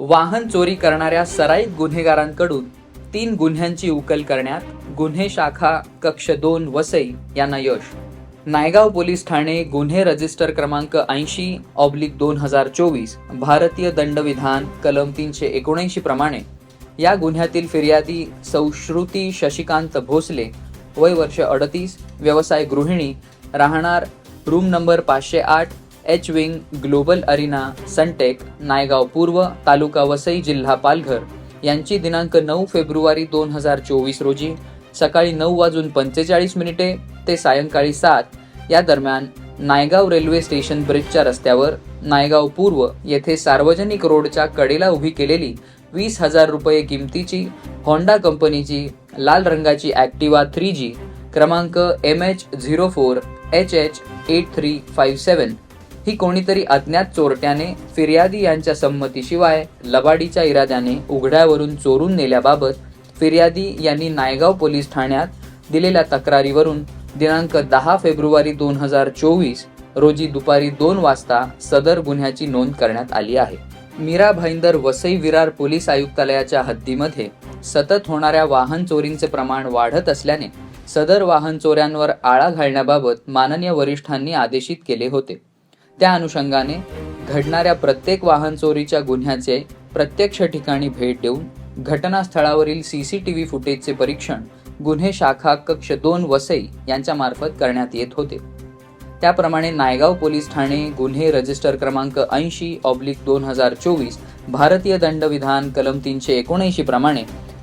वाहन चोरी करणाऱ्या सराईत गुन्हेगारांकडून तीन गुन्ह्यांची उकल करण्यात गुन्हे शाखा कक्ष दोन वसई यांना यश. नायगाव पोलीस ठाणे गुन्हे रजिस्टर क्रमांक ऐंशी ऑब्लिक दोन हजार चोवीस भारतीय दंडविधान कलम तीनशे एकोणऐंशी प्रमाणे या गुन्ह्यातील फिर्यादी सौश्रुती शशिकांत भोसले वय वर्ष अडतीस व्यवसाय गृहिणी राहणार रूम नंबर पाचशे आठ H wing global arena Sunteck Naigaon पूर्व तालुका वसई जिल्हा पालघर यांची दिनांक नऊ फेब्रुवारी दोन हजार चोवीस रोजी सकाळी नऊ वाजून पंचेचाळीस मिनिटे ते सायंकाळी सात या दरम्यान नायगाव रेल्वे स्टेशन ब्रिजच्या रस्त्यावर नायगाव पूर्व येथे सार्वजनिक रोडच्या कडेला उभी केलेली वीस हजार रुपये किमतीची होंडा कंपनीची लाल रंगाची ॲक्टिवा थ्री जी क्रमांक M H zero four H H eight three five seven ही कोणीतरी अज्ञात चोरट्याने फिर्यादी यांच्या संमतीशिवाय लबाडीच्या इराद्याने उघड्यावरून चोरून नेल्याबाबत फिर्यादी यांनी नायगाव पोलीस ठाण्यात दिलेल्या तक्रारीवरून दिनांक दहा फेब्रुवारी दोन हजार चोवीस रोजी दुपारी दोन वाजता सदर गुन्ह्याची नोंद करण्यात आली आहे. मीरा भाईंदर वसई विरार पोलीस आयुक्तालयाच्या हद्दीमध्ये सतत होणाऱ्या वाहन चोरींचे प्रमाण वाढत असल्याने सदर वाहन चोऱ्यांवर आळा घालण्याबाबत माननीय वरिष्ठांनी आदेशित केले होते. त्या अनुषंगाने घडणाऱ्या प्रत्येक वाहन चोरीच्या गुन्ह्याचे प्रत्यक्ष ठिकाणी भेट देऊन घटनास्थळावरील सी सी टी व्ही फुटेजचे परीक्षण गुन्हे शाखा कक्ष दोन वसई यांच्या मार्फत करण्यात येत होते. त्याप्रमाणे नायगाव पोलीस ठाणे गुन्हे रजिस्टर क्रमांक ऐंशी ऑब्लिक दोन हजार चोवीस भारतीय दंडविधान कलम तीनशे एकोणऐंशी प्रमाणे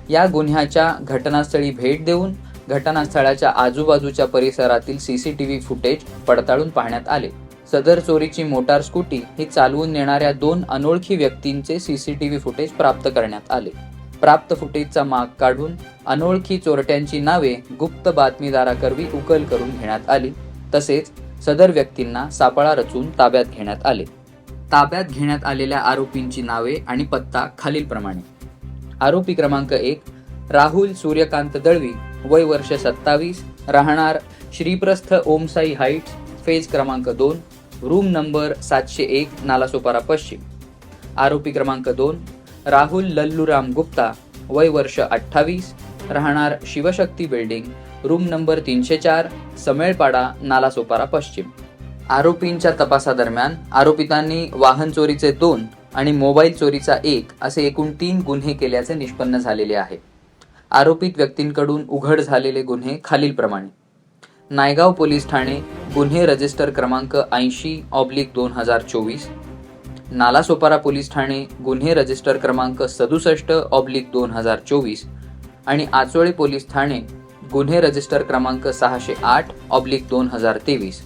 या गुन्ह्याच्या घटनास्थळी भेट देऊन घटनास्थळाच्या आजूबाजूच्या परिसरातील C C T V footage पडताळून पाहण्यात आले. सदर चोरीची मोटार स्कूटी ही चालवून नेणाऱ्या दोन अनोळखी व्यक्तींचे सीसीटीव्ही फुटेज प्राप्त करण्यात आले. प्राप्त फुटेजचा माग काढून अनोळखी चोरट्यांची नावे गुप्त बातमीदाराकरवी उकल करून घेण्यात आली. तसेच सदर व्यक्तींना सापळा रचून ताब्यात घेण्यात आले. ताब्यात घेण्यात आलेल्या आरोपींची नावे आणि पत्ता खालीलप्रमाणे. आरोपी क्रमांक एक राहुल सूर्यकांत दळवी वय वर्ष सत्तावीस राहणार श्रीप्रस्थ ओमसाई हाईट्स फेज क्रमांक दोन रूम नंबर सातशे एक नालासोपारा पश्चिम. आरोपी क्रमांक दोन राहुल लल्लूराम गुप्ता वय वर्ष अठ्ठावीस राहणार शिवशक्ती बिल्डिंग रूम नंबर तीनशे चार समेळपाडा नालासोपारा पश्चिम. आरोपींच्या तपासादरम्यान आरोपितांनी वाहन चोरीचे दोन आणि मोबाईल चोरीचा एक असे एकूण तीन गुन्हे केल्याचे निष्पन्न झालेले आहे. आरोपित व्यक्तींकडून उघड झालेले गुन्हे खालीलप्रमाणे. नायगाव पोलीस ठाणे गुन्हे रजिस्टर क्रमांक ऐंशी ऑब्लिक दोन हजार चोवीस. नालासोपारा पोलीस ठाणे गुन्हे रजिस्टर क्रमांक सदुसष्ट ऑब्लिक दोन हजार चोवीस. आणि आचोळे पोलीस ठाणे गुन्हे रजिस्टर क्रमांक सहाशे आठ ऑब्लिक दोन हजार तेवीस.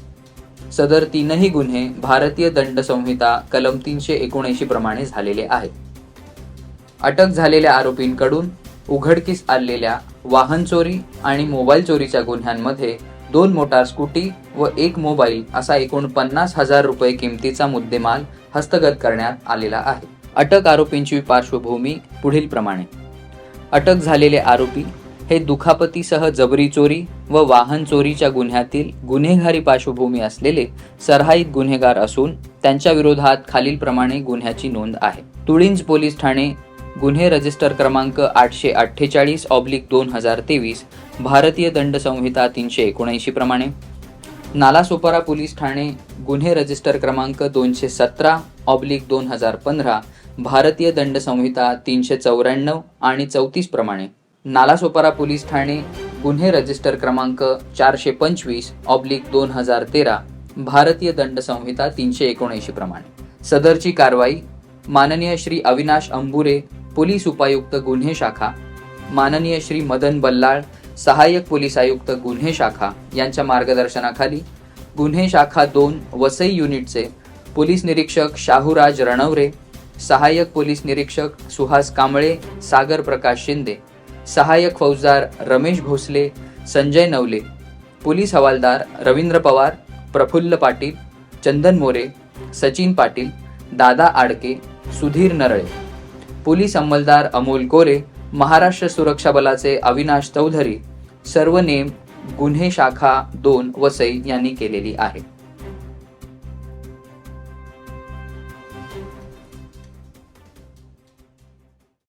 सदर तीनही गुन्हे भारतीय दंड संहिता कलम तीनशे एकोणऐंशी प्रमाणे झालेले आहेत. अटक झालेल्या आरोपींकडून उघडकीस आलेल्या वाहन चोरी आणि मोबाईल चोरीच्या गुन्ह्यांमध्ये दोन मोटार स्कूटी व एक मोबाईल असा एकूण पन्नास हजार रुपये किमतीचा मुद्देमाल हस्तगत करण्यात आलेला आहे. अटक आरोपींची पार्श्वभूमी पुढील प्रमाणे. अटक झालेले आरोपी हे दुखापतीसह जबरी चोरी व वाहन चोरीच्या गुन्ह्यातील गुन्हेगारी पार्श्वभूमी असलेले सरहाईत गुन्हेगार असून त्यांच्या विरोधात खालीलप्रमाणे गुन्ह्याची नोंद आहे. तुळिंज पोलीस ठाणे गुन्हे रजिस्टर क्रमांक आठशे अठ्ठेचाळीस ऑब्लिक दोन हजार तेवीस भारतीय दंड संहिता तीनशे एकोणऐंशी प्रमाणे. नालासोपारा पोलीस ठाणे गुन्हे रजिस्टर क्रमांक दोनशे सतरा ऑब्लिक दोन हजार पंधरा भारतीय दंड संहिता तीनशे चौऱ्याण्णव आणि चौतीस प्रमाणे. नालासोपारा पोलीस ठाणे गुन्हे रजिस्टर क्रमांक चारशे पंचवीस ऑब्लिक दोन हजार तेरा भारतीय दंड संहिता तीनशे एकोणऐंशी प्रमाणे. सदरची कारवाई माननीय श्री अविनाश अंबुरे पोलीस उपायुक्त गुन्हे शाखा माननीय श्री मदन बल्लाळ सहाय्यक पोलीस आयुक्त गुन्हे शाखा यांच्या मार्गदर्शनाखाली गुन्हे शाखा दोन वसई युनिटचे पोलीस निरीक्षक शाहूराज रणवरे सहाय्यक पोलीस निरीक्षक सुहास कांबळे सागर प्रकाश शिंदे सहाय्यक फौजदार रमेश भोसले संजय नवले पोलीस हवालदार रवींद्र पवार प्रफुल्ल पाटील चंदन मोरे सचिन पाटील दादा आडके सुधीर नरळे. पोलीस अंमलदार अमोल कोरे महाराष्ट्र सुरक्षा बलाचे अविनाश चौधरी सर्व नेम गुन्हे शाखा दोन वसई यांनी केलेली आहे.